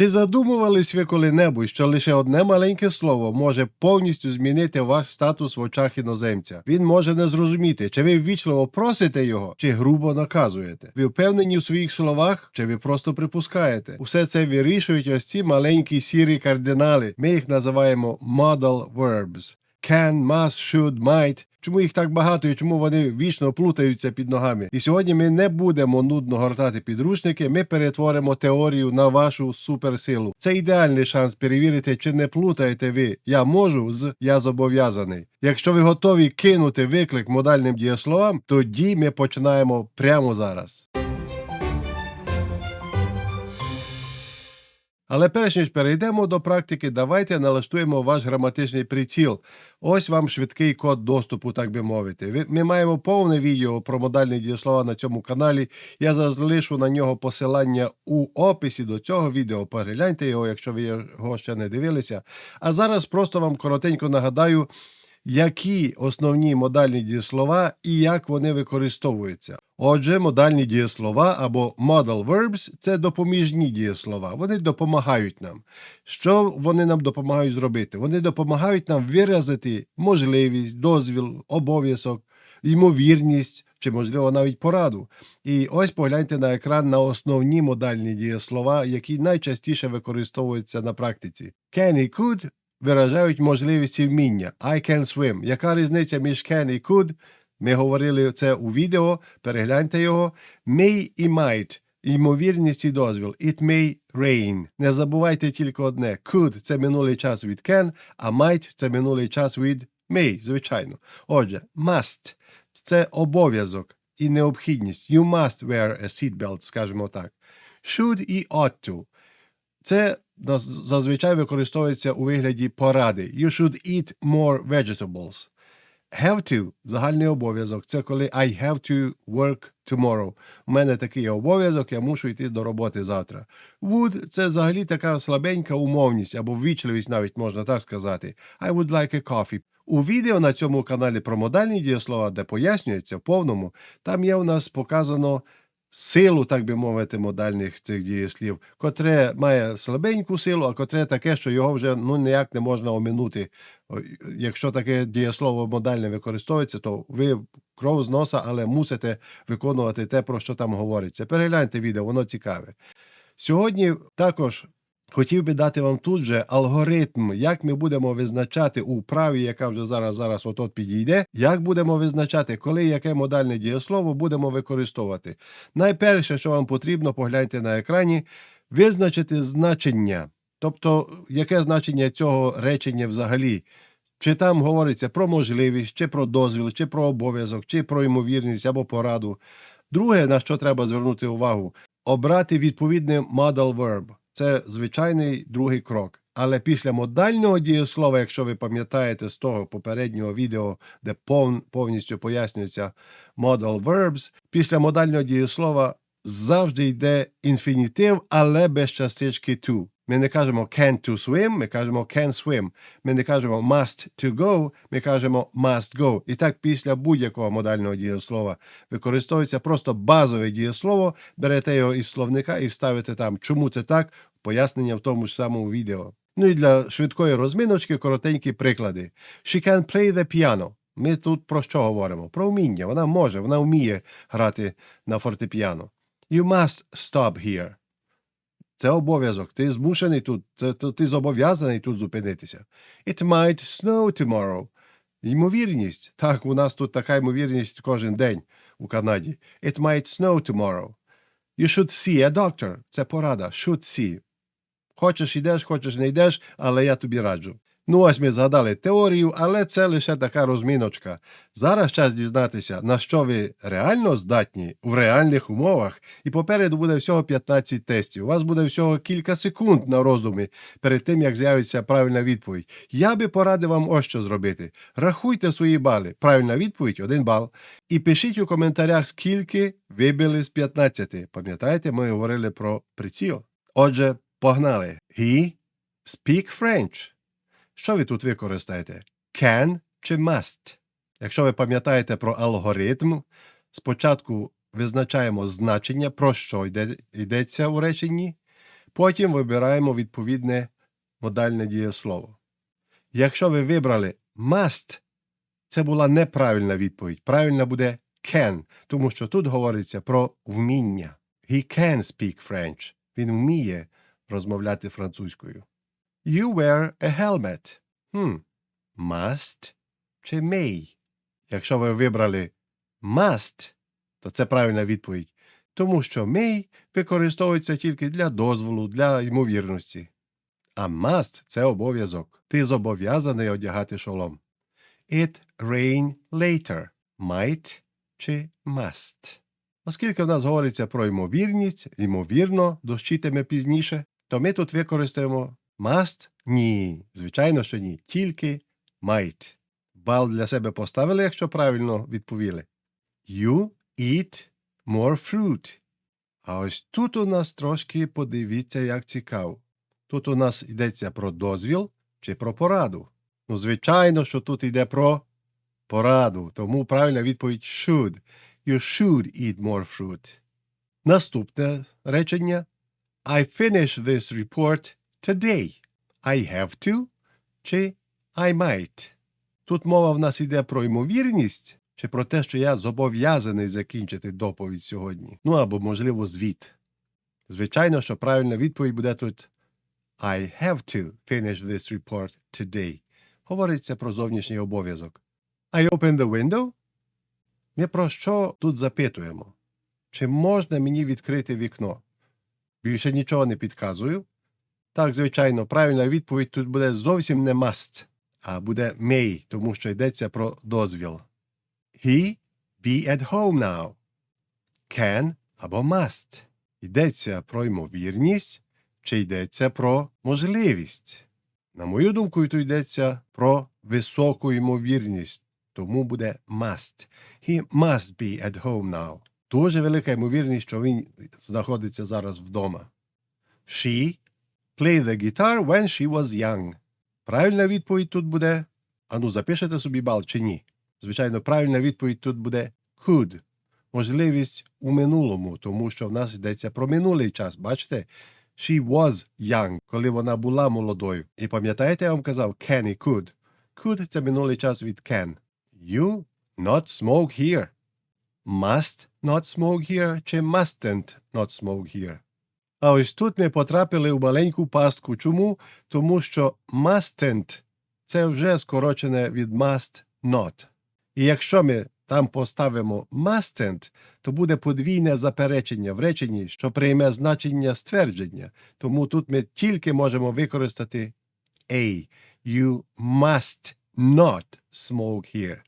Чи задумувались ви коли-небудь, що лише одне маленьке слово може повністю змінити ваш статус в очах іноземця? Він може не зрозуміти, чи ви ввічливо просите його, чи грубо наказуєте. Ви впевнені в своїх словах, чи ви просто припускаєте? Усе це вирішують ось ці маленькі сірі кардинали. Ми їх називаємо model verbs. Can, must, should, might. Чому їх так багато і чому вони вічно плутаються під ногами? І сьогодні ми не будемо нудно гортати підручники, ми перетворимо теорію на вашу суперсилу. Це ідеальний шанс перевірити, чи не плутаєте ви я можу з я зобов'язаний. Якщо ви готові кинути виклик модальним дієсловам, тоді ми починаємо прямо зараз. Але перш ніж перейдемо до практики, давайте налаштуємо ваш граматичний приціл. Ось вам швидкий код доступу, так би мовити. Ви- Ми маємо повне відео про модальні дієслова на цьому каналі. Я залишу на нього посилання у описі до цього відео. Перегляньте його, якщо ви його ще не дивилися. А зараз просто вам коротенько нагадаю, які основні модальні дієслова і як вони використовуються. Отже, модальні дієслова або modal verbs – це допоміжні дієслова. Вони допомагають нам. Що вони нам допомагають зробити? Вони допомагають нам виразити можливість, дозвіл, обов'язок, ймовірність чи, можливо, навіть пораду. І ось погляньте на екран на основні модальні дієслова, які найчастіше використовуються на практиці. Can і could виражають можливість і вміння. I can swim. Яка різниця між can і could? Ми говорили це у відео, перегляньте його. May і might. Ймовірність і дозвіл. It may rain. Не забувайте тільки одне. Could – це минулий час від can, а might – це минулий час від may, звичайно. Отже, must – це обов'язок і необхідність. You must wear a seatbelt, скажімо так. Should і ought to. Це зазвичай використовується у вигляді поради. You should eat more vegetables. Have to – загальний обов'язок. Це коли I have to work tomorrow. У мене такий обов'язок, я мушу йти до роботи завтра. Would – це взагалі така слабенька умовність або ввічливість навіть можна так сказати. I would like a coffee. У відео на цьому каналі про модальні дієслова, де пояснюється в повному, там є у нас показано силу, так би мовити, модальних цих дієслів, котре має слабеньку силу, а котре таке, що його вже ну ніяк не можна оминути. Якщо таке дієслово модальне використовується, то ви кров з носа, але мусите виконувати те, про що там говориться. Перегляньте відео, воно цікаве. Сьогодні також хотів би дати вам тут же алгоритм, як ми будемо визначати у вправі, яка вже зараз зараз отот підійде, як будемо визначати, коли яке модальне дієслово будемо використовувати. Найперше, що вам потрібно, погляньте на екрані, визначити значення. Тобто, яке значення цього речення взагалі? Чи там говориться про можливість, чи про дозвіл, чи про обов'язок, чи про ймовірність або пораду. Друге, на що треба звернути увагу, обрати відповідний modal verb. Це звичайний другий крок. Але після модального дієслова, якщо ви пам'ятаєте з того попереднього відео, де пов- повністю пояснюється modal verbs, після модального дієслова завжди йде інфінітив, але без частички to. Ми не кажемо can to swim, ми кажемо can swim. Ми не кажемо must to go, ми кажемо must go. І так після будь-якого модального дієслова використовується просто базове дієслово, берете його із словника і ставите там, чому це так, пояснення в тому ж самому відео. Ну і для швидкої розминочки коротенькі приклади. She can play the piano. Ми тут про що говоримо? Про вміння. Вона може, вона вміє грати на фортепіано. You must stop here. Це обов'язок. Ти змушений тут, ти зобов'язаний тут зупинитися. It might snow tomorrow. Ймовірність. Так, у нас тут така ймовірність кожен день у Канаді. It might snow tomorrow. You should see a doctor. Це порада. Should see. Хочеш йдеш, хочеш не йдеш, але я тобі раджу. Ну, ось ми згадали теорію, але це лише така розміночка. Зараз час дізнатися, на що ви реально здатні в реальних умовах, і попереду буде всього 15 тестів. У вас буде всього кілька секунд на роздуми перед тим, як з'явиться правильна відповідь. Я би порадив вам ось що зробити. Рахуйте свої бали. Правильна відповідь 1 бал. І пишіть у коментарях, скільки вибили з 15. Пам'ятаєте, ми говорили про приціл. Отже, погнали. He speak French. Що ви тут використаєте? Can чи must? Якщо ви пам'ятаєте про алгоритм, спочатку визначаємо значення, про що йде, йдеться у реченні. Потім вибираємо відповідне модальне дієслово. Якщо ви вибрали must, це була неправильна відповідь. Правильна буде can, тому що тут говориться про вміння. He can speak French. Він вміє розмовляти французькою. You wear a helmet. Хм. Must чи may? Якщо ви вибрали must, то це правильна відповідь. Тому що may використовується тільки для дозволу, для ймовірності. А must – це обов'язок. Ти зобов'язаний одягати шолом. It rain later. Might чи must. Оскільки в нас говориться про ймовірність, ймовірно, дощитиме пізніше, то ми тут використаємо must? Ні. Звичайно, що ні. Тільки might. Бал для себе поставили, якщо правильно відповіли. You eat more fruit. А ось тут у нас трошки подивіться, як цікаво. Тут у нас йдеться про дозвіл чи про пораду. Ну, звичайно, що тут йде про пораду, тому правильна відповідь should. You should eat more fruit. Наступне речення. I finish this report today. I have to чи I might. Тут мова в нас йде про ймовірність чи про те, що я зобов'язаний закінчити доповідь сьогодні. Ну або, можливо, звіт. Звичайно, що правильна відповідь буде тут I have to finish this report today. Говориться про зовнішній обов'язок. I open the window. Ми про що тут запитуємо? Чи можна мені відкрити вікно? Більше нічого не підказую. Так, звичайно, правильна відповідь тут буде зовсім не must, а буде may, тому що йдеться про дозвіл. He be at home now. Can або must. Йдеться про ймовірність, чи йдеться про можливість. На мою думку, тут йдеться про високу ймовірність, тому буде must. He must be at home now. Дуже велика ймовірність, що він знаходиться зараз вдома. She played the guitar when she was young. Правильна відповідь тут буде. Ану, запишете собі бал чи ні? Звичайно, правильна відповідь тут буде could. Можливість у минулому, тому що в нас йдеться про минулий час. Бачите? She was young, коли вона була молодою. І пам'ятаєте, я вам казав can і could. Could – це минулий час від can. You not smoke here. Must not smoke here чи mustn't not smoke here. А ось тут ми потрапили у маленьку пастку. Чому? Тому що mustn't – це вже скорочене від must not. І якщо ми там поставимо mustn't, то буде подвійне заперечення в реченні, що прийме значення ствердження. Тому тут ми тільки можемо використати A. You must not smoke here.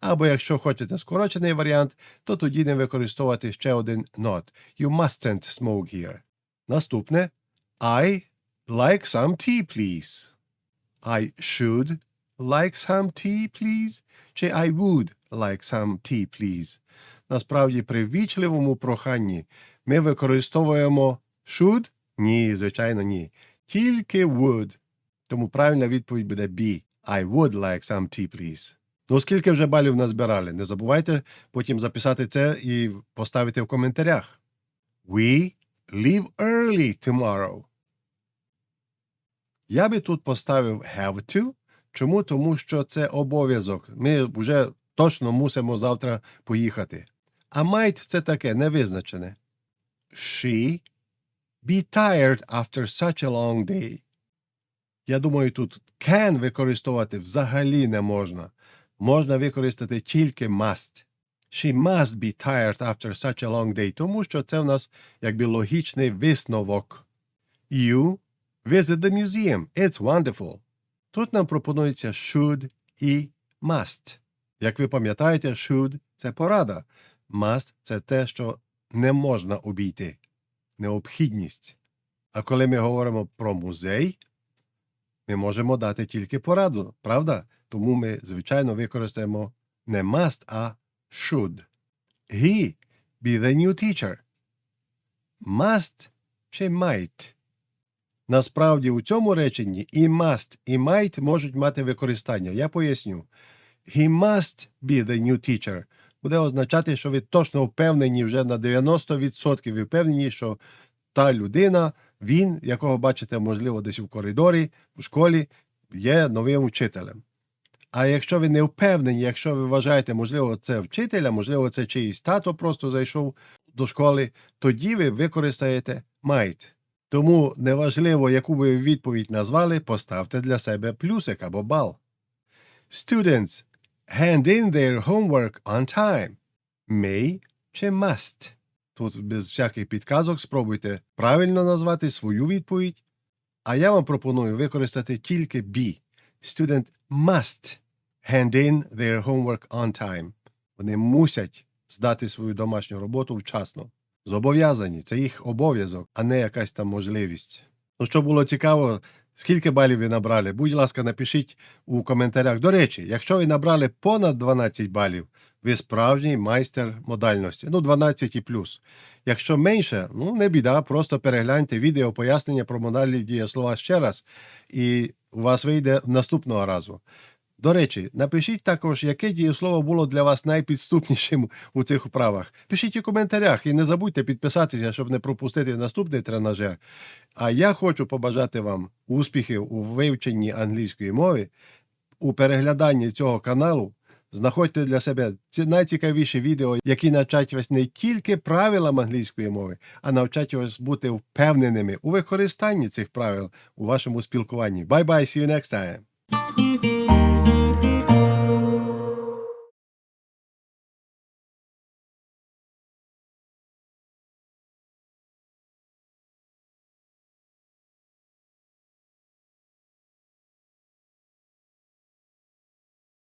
Або якщо хочете скорочений варіант, то тоді не використовувати ще один not. You mustn't smoke here. Наступне I like some tea, please. I should like some tea, please. Чи I would like some tea, please. Насправді, при ввічливому проханні ми використовуємо should? Ні, звичайно, ні. Тільки would. Тому правильна відповідь буде B. I would like some tea, please. Ну, скільки вже балів назбирали? Не забувайте потім записати це і поставити в коментарях. We leave early tomorrow. Я би тут поставив have to. Чому? Тому що це обов'язок. Ми вже точно мусимо завтра поїхати. А might – це таке невизначене. She be tired after such a long day. Я думаю, тут can використовувати взагалі не можна. Можна використати тільки must. She must be tired after such a long day, тому що це в нас якби логічний висновок. You visit the museum. It's wonderful. Тут нам пропонується should і must. Як ви пам'ятаєте, should – це порада. Must – це те, що не можна обійти. Необхідність. А коли ми говоримо про музей, ми можемо дати тільки пораду, правда? Тому ми, звичайно, використаємо не must, а should. He be the new teacher. Must чи might? Насправді у цьому реченні і must, і might можуть мати використання. Я поясню. He must be the new teacher буде означати, що ви точно впевнені вже на 90% ви впевнені, що та людина Він, якого бачите, можливо, десь у коридорі, у школі, є новим вчителем. А якщо ви не впевнені, якщо ви вважаєте, можливо, це вчителя, можливо, це чиїсь тато просто зайшов до школи, тоді ви використаєте might. Тому неважливо, яку ви відповідь назвали, поставте для себе плюсик або бал. Students hand in their homework on time. May чи must? Тут без всяких підказок спробуйте правильно назвати свою відповідь. А я вам пропоную використати тільки be. Student must hand in their homework on time. Вони мусять здати свою домашню роботу вчасно. Зобов'язані, це їх обов'язок, а не якась там можливість. Ну, що було цікаво, скільки балів ви набрали? Будь ласка, напишіть у коментарях. До речі, якщо ви набрали понад 12 балів, ви справжній майстер модальності. Ну, 12 і плюс. Якщо менше, ну не біда, просто перегляньте відео пояснення про модальні дієслова ще раз, і у вас вийде наступного разу. До речі, напишіть також, яке дієслово було для вас найпідступнішим у цих вправах. Пишіть у коментарях і не забудьте підписатися, щоб не пропустити наступний тренажер. А я хочу побажати вам успіхів у вивченні англійської мови, у перегляданні цього каналу. Знаходьте для себе ці найцікавіші відео, які навчать вас не тільки правилам англійської мови, а навчать вас бути впевненими у використанні цих правил у вашому спілкуванні. Bye-bye, see you next time!